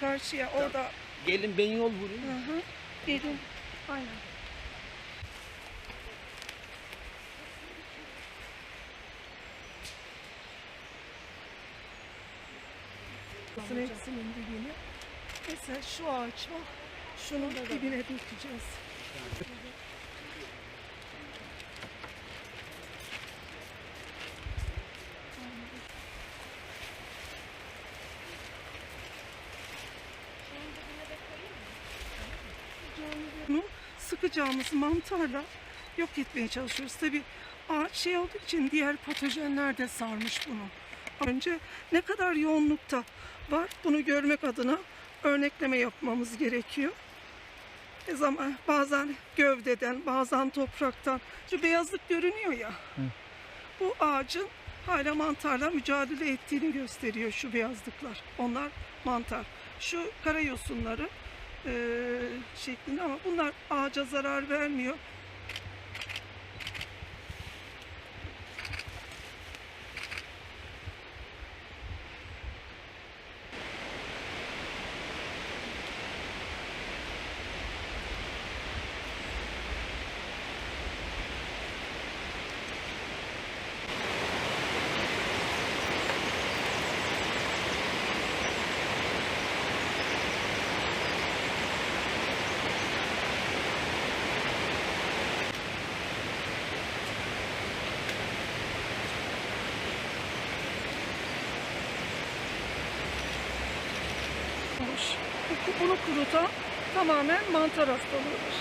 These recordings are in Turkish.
karşıya orada. Gelin ben yol vurayım. Hı hı. Gelin. Aynen. Hepsinin dibine. Mesela şu ağaç var. Şunun dibine dökeceğiz. Bunu sıkacağımız mantarla yok etmeye çalışıyoruz. Tabi ağaç şey olduğu için diğer patojenler de sarmış bunu. Önce ne kadar yoğunlukta var bunu görmek adına örnekleme yapmamız gerekiyor. E zaman bazen gövdeden, bazen topraktan şu beyazlık görünüyor ya. Bu ağacın hala mantarla mücadele ettiğini gösteriyor şu beyazlıklar. Onlar mantar. Şu karayosunları eee şeklinde ama bunlar ağaca zarar vermiyor. Bu- Bunu kurutan tamamen mantar hastalığıdır.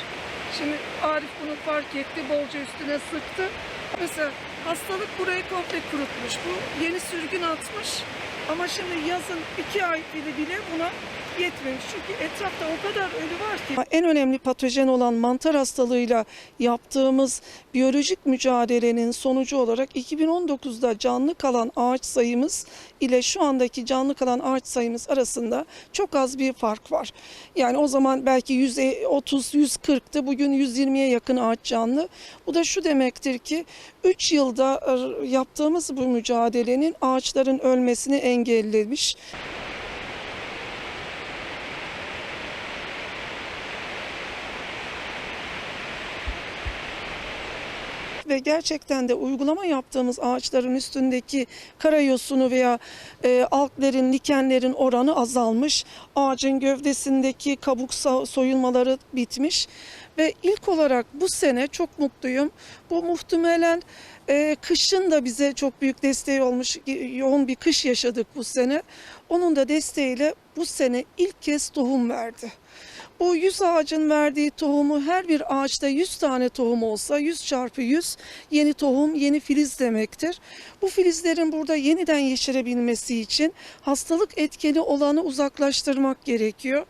Şimdi Arif bunu fark etti, bolca üstüne sıktı. Mesela hastalık burayı komple kurutmuş. Bu yeni sürgün atmış. Ama şimdi yazın iki ay bile bile buna yetmemiş. Çünkü etrafta o kadar ölü var ki. En önemli patojen olan mantar hastalığıyla yaptığımız biyolojik mücadelenin sonucu olarak 2019'da canlı kalan ağaç sayımız ile şu andaki canlı kalan ağaç sayımız arasında çok az bir fark var. Yani o zaman belki 130-140'tı bugün 120'ye yakın ağaç canlı. Bu da şu demektir ki 3 yılda e, yaptığımız bu mücadelenin ağaçların ölmesini engellemiş. Ve gerçekten de uygulama yaptığımız ağaçların üstündeki karayosunu veya e, alklerin, likenlerin oranı azalmış. Ağacın gövdesindeki kabuk so- soyulmaları bitmiş. Ve ilk olarak bu sene çok mutluyum. Bu muhtemelen e, kışın da bize çok büyük desteği olmuş. Yoğun bir kış yaşadık bu sene. Onun da desteğiyle bu sene ilk kez tohum verdi. Bu 100 ağacın verdiği tohumu her bir ağaçta 100 tane tohum olsa 100 çarpı 100 yeni tohum, yeni filiz demektir. Bu filizlerin burada yeniden yeşerebilmesi için hastalık etkeni olanı uzaklaştırmak gerekiyor.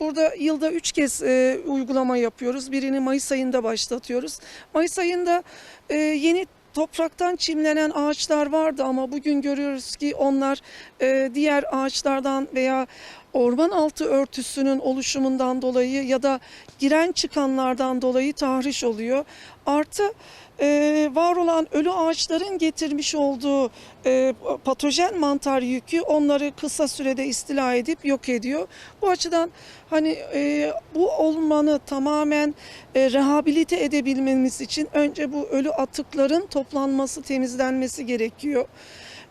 Burada yılda 3 kez e, uygulama yapıyoruz. Birini Mayıs ayında başlatıyoruz. Mayıs ayında e, yeni topraktan çimlenen ağaçlar vardı ama bugün görüyoruz ki onlar e, diğer ağaçlardan veya orman altı örtüsünün oluşumundan dolayı ya da giren çıkanlardan dolayı tahriş oluyor. Artı e, var olan ölü ağaçların getirmiş olduğu e, patojen mantar yükü onları kısa sürede istila edip yok ediyor. Bu açıdan hani e, bu olmanı tamamen e, rehabilite edebilmemiz için önce bu ölü atıkların toplanması, temizlenmesi gerekiyor.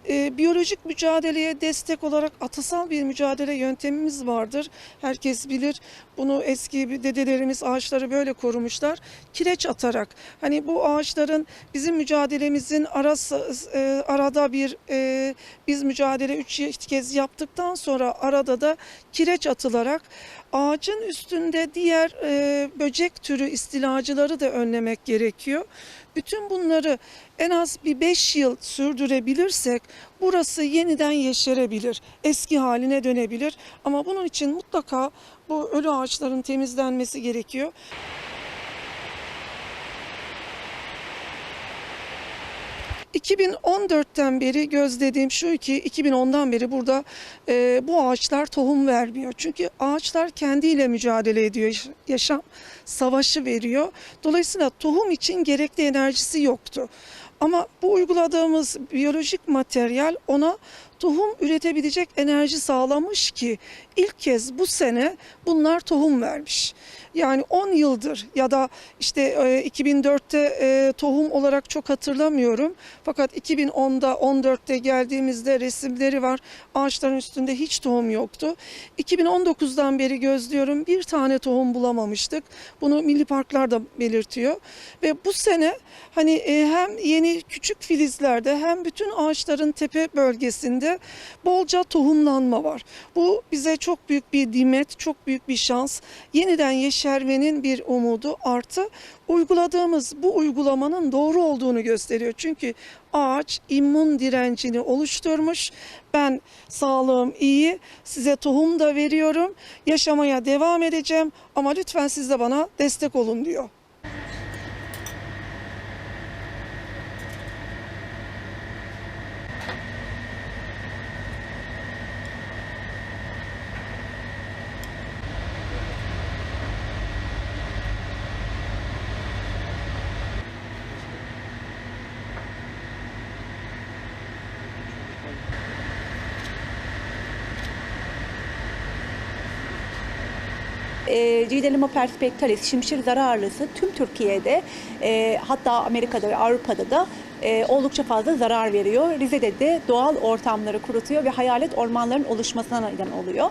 E, biyolojik mücadeleye destek olarak atasal bir mücadele yöntemimiz vardır. Herkes bilir. Bunu eski dedelerimiz ağaçları böyle korumuşlar. Kireç atarak. Hani bu ağaçların bizim mücadelemizin arası, e, arada bir e, biz mücadele üç kez yaptıktan sonra arada da kireç atılarak ağacın üstünde diğer e, böcek türü istilacıları da önlemek gerekiyor. Bütün bunları en az bir 5 yıl sürdürebilirsek burası yeniden yeşerebilir, eski haline dönebilir. Ama bunun için mutlaka bu ölü ağaçların temizlenmesi gerekiyor. ...2014'ten beri gözlediğim şu ki 2010'dan beri burada e, bu ağaçlar tohum vermiyor. Çünkü ağaçlar kendiyle mücadele ediyor, yaş- yaşam savaşı veriyor. Dolayısıyla tohum için gerekli enerjisi yoktu. Ama bu uyguladığımız biyolojik materyal ona tohum üretebilecek enerji sağlamış ki ilk kez bu sene bunlar tohum vermiş. Yani 10 yıldır ya da işte e, 2004'te e, tohum olarak çok hatırlamıyorum. Fakat 2010'da 14'te geldiğimizde resimleri var. Ağaçların üstünde hiç tohum yoktu. 2019'dan beri gözlüyorum bir tane tohum bulamamıştık. Bunu Milli Parklar da belirtiyor. Ve bu sene hani e, hem yeni küçük filizlerde hem bütün ağaçların tepe bölgesinde bolca tohumlanma var. Bu bize çok büyük bir nimet, çok büyük bir şans. Yeniden yeşermenin bir umudu artı uyguladığımız bu uygulamanın doğru olduğunu gösteriyor. Çünkü ağaç immün direncini oluşturmuş. Ben sağlığım iyi, size tohum da veriyorum. Yaşamaya devam edeceğim ama lütfen siz de bana destek olun diyor. E, Gidelima perspectalis, şimşir zararlısı tüm Türkiye'de e, hatta Amerika'da ve Avrupa'da da e, oldukça fazla zarar veriyor. Rize'de de doğal ortamları kurutuyor ve hayalet ormanların oluşmasına neden oluyor.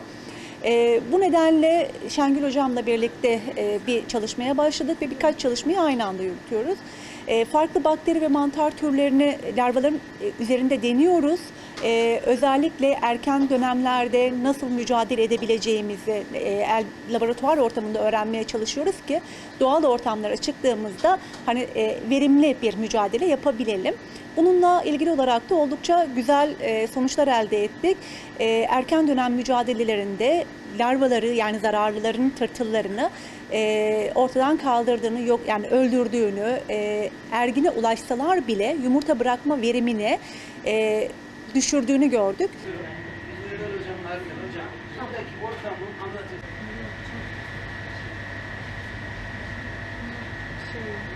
E, bu nedenle Şengül Hocam'la birlikte e, bir çalışmaya başladık ve birkaç çalışmayı aynı anda yürütüyoruz. E, farklı bakteri ve mantar türlerini larvaların e, üzerinde deniyoruz. E, özellikle erken dönemlerde nasıl mücadele edebileceğimizi e, laboratuvar ortamında öğrenmeye çalışıyoruz ki doğal ortamlara çıktığımızda hani e, verimli bir mücadele yapabilelim. Bununla ilgili olarak da oldukça güzel e, sonuçlar elde ettik. E, erken dönem mücadelelerinde larvaları yani zararlıların tırtıllarını e, ortadan kaldırdığını yok yani öldürdüğünü e, ergine ulaşsalar bile yumurta bırakma verimini e, düşürdüğünü gördük. Güzel